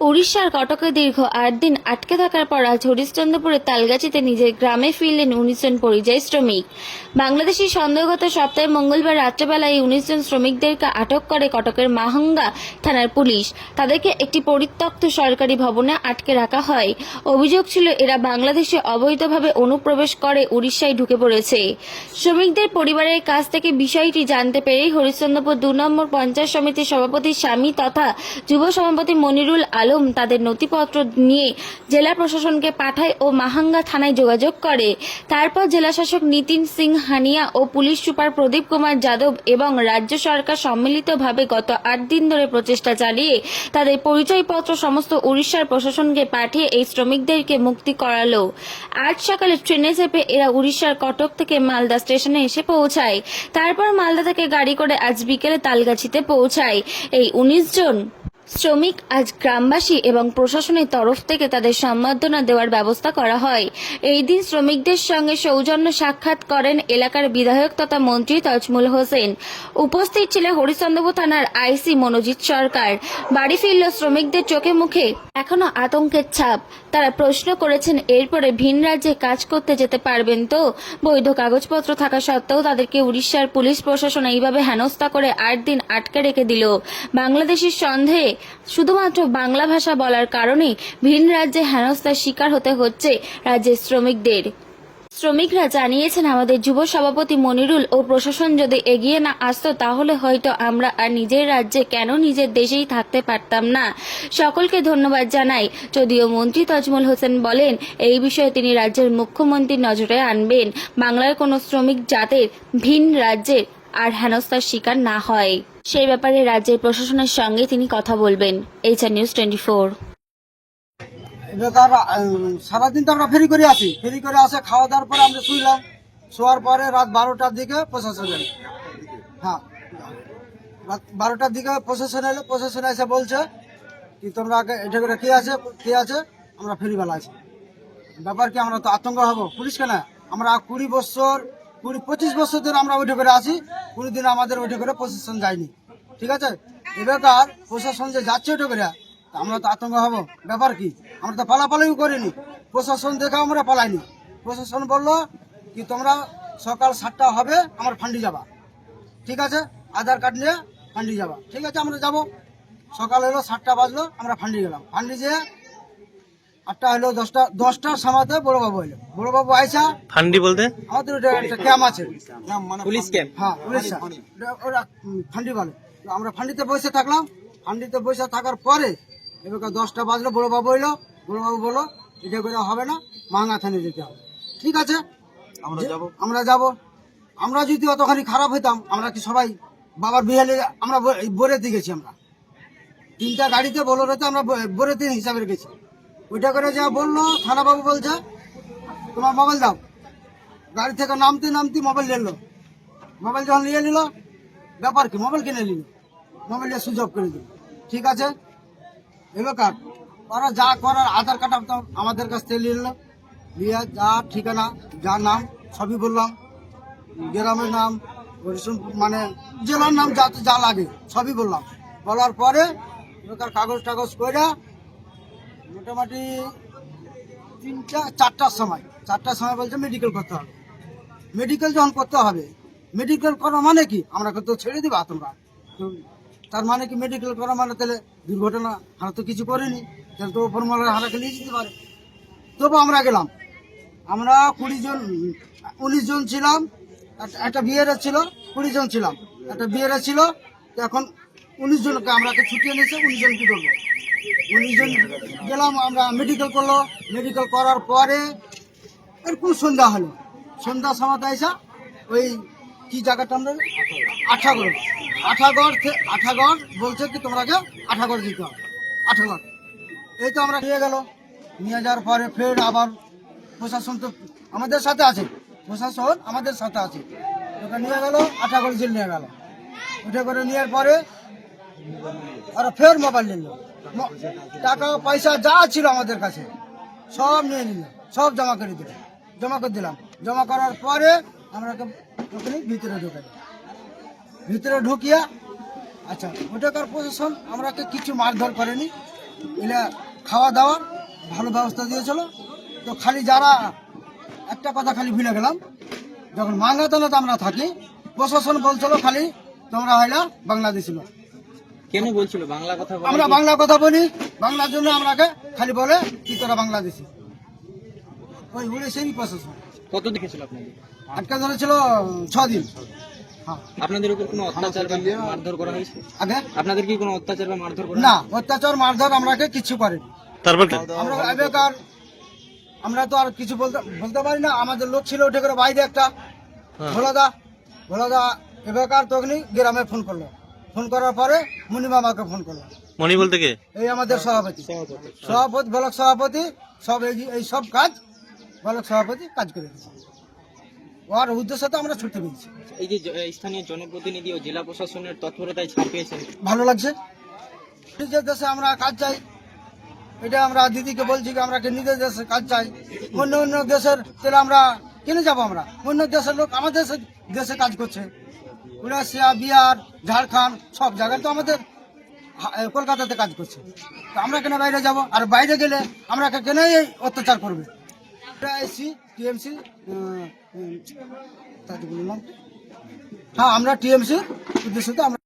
উড়িষ্যার কটকে দীর্ঘ আট দিন আটকে থাকার পর আজ হরিশ্চন্দ্রপুরের তালগাছিতে নিজের গ্রামে ফিরলেন উনিশ জন পরিযায়ী শ্রমিক। বাংলাদেশি সন্দেহগত সপ্তাহে মঙ্গলবার রাত্রেবেলায় এই উনিশ জন শ্রমিকদেরকে আটক করে কটকের মাহঙ্গা থানার পুলিশ। তাদেরকে একটি পরিত্যক্ত সরকারি ভবনে আটকে রাখা হয়। অভিযোগ ছিল, এরা বাংলাদেশে অবৈধভাবে অনুপ্রবেশ করে উড়িষ্যায় ঢুকে পড়েছে। শ্রমিকদের পরিবারের কাছ থেকে বিষয়টি জানতে পেরেই হরিশ্চন্দ্রপুর দু নম্বর পঞ্চায়েত সমিতির সভাপতি স্বামী তথা যুব সভাপতি মনিরুল আলম তাদের নথিপত্র নিয়ে জেলা প্রশাসনকে পাঠায় ও মাহাঙ্গা থানায় যোগাযোগ করে। তারপর জেলাশাসক নিতিন সিং হানিয়া ও পুলিশ সুপার প্রদীপ কুমার যাদব এবং রাজ্য সরকার সম্মিলিতভাবে গত আট দিন ধরে প্রচেষ্টা চালিয়ে তাদের পরিচয়পত্র সমস্ত উড়িষ্যার প্রশাসনকে পাঠিয়ে এই শ্রমিকদেরকে মুক্তি করালো। আজ সকালে ট্রেনে চেপে এরা উড়িষ্যার কটক থেকে মালদা স্টেশনে এসে পৌঁছায়। তারপর মালদা থেকে গাড়ি করে আজ বিকেলে তালগাছিতে পৌঁছায়। এই উনিশ জন শ্রমিক আজ গ্রামবাসী এবং প্রশাসনের তরফ থেকে তাদের সম্বর্ধনা দেওয়ার ব্যবস্থা করা হয়। এই দিন শ্রমিকদের সঙ্গে সৌজন্য সাক্ষাৎ করেন এলাকার বিধায়ক তথা মন্ত্রী তজমুল হোসেন। উপস্থিত ছিলেন হরিচন্দ্রপুর থানার আইসি মনোজিৎ সরকার। বাড়ি ফিরল শ্রমিকদের চোখে মুখে এখনও আতঙ্কের ছাপ। তারা প্রশ্ন করেছেন, এরপরে ভিন রাজ্যে কাজ করতে যেতে পারবেন তো? বৈধ কাগজপত্র থাকা সত্ত্বেও তাদেরকে উড়িষ্যার পুলিশ প্রশাসন এইভাবে হেনস্থা করে আট দিন আটকে রেখে দিল। বাংলাদেশের সন্দেহে শুধুমাত্র বাংলা ভাষা বলার কারণে ভিন রাজ্যে হেনস্থার শিকার হতে হচ্ছে রাজ্যের শ্রমিকদের। শ্রমিকরা জানিয়েছেন, আমাদের যুব সভাপতি মনিরুল ও প্রশাসন যদি এগিয়ে না আসতো, তাহলে হয়তো আমরা আর নিজের রাজ্যে কেন নিজের দেশেই থাকতে পারতাম না। সকলকে ধন্যবাদ জানাই। যদিও মন্ত্রী তজমুল হোসেন বলেন, এই বিষয়ে তিনি রাজ্যের মুখ্যমন্ত্রীর নজরে আনবেন। বাংলার কোনো শ্রমিক জাতের ভিন রাজ্যের আর হেনস্থার শিকার না হয়। সেই ব্যাপারে রাজ্যের প্রশাসনের সঙ্গে তিনি কথা বলবেন। HR news twenty four. সারাদিন তো আমরা ফেরি করে আসি ফেরি করে আসে, খাওয়া দাওয়ার পরে আমরা শুইলাম। শোয়ার পরে রাত বারোটার দিকে প্রশাসন এলো। হ্যাঁ। রাত বারোটার দিকে প্রশাসন এলো। প্রশাসন এসে বলছে কি, তোমরা এটা করে কে আছে কে আছে? আমরা ফেরিওয়ালা আছি। ব্যাপার কি, আমরা তো আতঙ্ক হব। পুলিশ কেন? আমরা কুড়ি বছর কুড়ি পঁচিশ বছর ধরে আমরা ওইটা করে আসি কুড়ি দিন আমাদের ওইটা করে প্রশাসন যায়নি। ঠিক আছে? এবার প্রশাসন যে যাচ্ছে ওইটা করে আমরা তো আতঙ্ক হব। ব্যাপার কি? আমরা তো পালাপালিও করিনি। প্রশাসন দেখে আমরা পালাইনি। প্রশাসন বলল কি, তোমরা সকাল সাতটা হবে, আমার ফান্ডি যাবা। ঠিক আছে? আধার কার্ড নিয়ে ফান্ডি যাবা। ঠিক আছে? আমরা যাব। সকাল হলো সাতটা বাজলো, আমরা ফান্ডি গেলাম। ফান্ডি যেয়ে আটটা হলো দশটা দশটার সময়তে বড়বাবু এলো বড়বাবু আইসা ফান্ডি বলতে? আমাদের ওটা একটা ক্যাম্প আছে। Police camp. হ্যাঁ ওটা- ওরা ফান্ডি বলে। আমরা ফান্ডিতে বসে থাকলাম। ফান্ডিতে বসে থাকার পরে এবার দশটা বাজলো বড়বাবু এলো বড়বাবু বলল এটা করে হবে না মাঙ্গা থানে যেতে হবে। ঠিক আছে? আমরা যাব। আমরা যাব। আমরা যদি অতখানি খারাপ হইতাম আমরা কি সবাই বাবার বিহালে আমরা বরেতে গেছি আমরা। তিনটা গাড়িতে বলোরেতে আমরা বরেতে হিসাবে গেছি। ওইটা করে যা বলল, থানাবাবু বলছে তোমার মোবাইল দাও। গাড়ি থেকে নামতে নামতে মোবাইল নিল মোবাইল যখন নিয়ে নিল, ব্যাপার কি? মোবাইল কিনে নিল। মোবাইলটা সুইচ অফ করে দিল। ঠিক আছে? এবার ওরা যা করার আধার কার্ড আমাদের কাছ থেকে নিয়ে নিয়ে যা ঠিকানা, যা নাম, সবই বললাম। গ্রামের নাম মানে জেলার নাম যা যা লাগে, সবই বললাম। বলার পরে কাগজ টাগজ করে মোটামুটি তিনটা, চারটার সময়। চারটার সময় বলছে মেডিকেল করতে হবে। মেডিকেল যখন করতে হবে মেডিকেল করা মানে কি? আমরা তো ছেড়ে দিবা তোমরা তার মানে কি মেডিকেল করা মানে তাহলে দুর্ঘটনা, আমরা তো কিছু করিনি। তাহলে তো ওপর মালার হারাকে নিয়ে যেতে পারে। তবু আমরা গেলাম। আমরা কুড়ি জন, উনিশ জন ছিলাম। একটা- একটা বিয়ের ছিল, কুড়ি জন ছিলাম। একটা বিয়ের ছিল এখন উনিশ জনকে আমরা ছুটিয়ে নিয়েছে উনিশ জন কি করব উনিশ জন গেলাম, আমরা মেডিকেল করল। মেডিকেল করার পরে এরকম সন্ধ্যা হলো। সন্ধ্যা সময় এসা ওই কি জায়গাটা আমরা? আঠাগড়। আঠাগড় আঠাগড় বলছে কি তোমরাকে আঠাগড় দিতে হবে। আঠাগড়। এই তো আমরা নিয়ে গেল। নিয়ে যাওয়ার পরে ফের আবার প্রশাসন তো আমাদের সাথে আছে। প্রশাসন আমাদের সাথে আছে। ওটা নিয়ে গেল, আঠাগড় জেল নিয়ে গেল। উঠে করে নেওয়ার পরে আর ফের মোবাইল নিল। টাকা, পয়সা যা ছিল আমাদের কাছে, সব নিয়ে নিল। সব জমা করে দিল। জমা করে দিলাম। জমা করার পরে আমরা ওখানে ভিতরে ঢুকে ভিতরে ঢুকিয়া আচ্ছা ওটাকার প্রশাসন আমরাকে কিছু মারধর করেনি। এলে খাওয়া দাওয়ার ভালো ব্যবস্থা দিয়েছিল। তো খালি যারা, একটা কথা খালি ভুলে গেলাম। যখন মাঙ্গাতলাতে আমরা থাকি, প্রশাসন বলছিল খালি তোমরা হইলা বাংলাদেশি লোক। কেন বলছিল? বাংলা কথা আমরা বাংলা কথা বলি বাংলার জন্য আমরাকে খালি বলে কি তোরা বাংলাদেশি। ওই উড়িষ্যারই প্রশাসন কত দেখেছিল আপনাদের? আটকা ধরেছিল ছ দিন হ্যাঁ। আপনাদের উপর কোনো অত্যাচার বা মারধর করা হয়েছে? আগে? আপনাদের কি কোনো অত্যাচার বা মারধর করা না অত্যাচার মারধর আমরাকে কিছু করেনি। তারপর আমরা এবেকার আমরা তো আর কিছু বলতে বলতে পারি না। আমাদের লোক ছিল উঠে করে বাইরে একটা। ভোলাদা ভোলাদা এবেকার তখনই গ্রামে ফোন করল। ফোন করার পরে মুনি মামাকে ফোন করলাম। মণি বলতে কে? এই আমাদের সভাপতি। সভাপতি ব্লক সভাপতি সব এই এই সব কাজ ব্লক সভাপতি কাজ করে দিয়েছে। ওর উদ্দেশ্য তো আমরা ছুটি পেরেছি এই যে জ- স্থানীয় জনপ্রতিনিধি ও জেলা প্রশাসনের তৎপরতায় ছাড় পেয়েছেন। ভালো লাগছে। নিজের দেশে আমরা কাজ চাই। এটা আমরা দিদিকে বলছি যে আমরা কি নিজের দেশে কাজ চাই। অন্য অন্য দেশের তাহলে আমরা কিনে যাব আমরা? অন্য দেশের লোক আমাদের দেশে দেশে কাজ করছে। উড়িষ্যা, বিহার, ঝাড়খণ্ড, সব জায়গায় তো আমাদের কলকাতাতে কাজ করছে। তো আমরা কেন বাইরে যাব? আর বাইরে গেলে আমরা কেন এই অত্যাচার করবে? এটা এসি টিএমসি হ্যাঁ আমরা টিএমসির উদ্দেশ্যে আমরা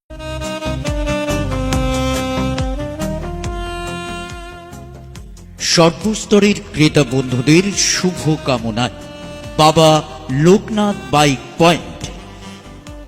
সর্বস্তরের ক্রেতা বন্ধুদের শুভ কামনায় বাবা লোকনাথ বাইক পয়েন্ট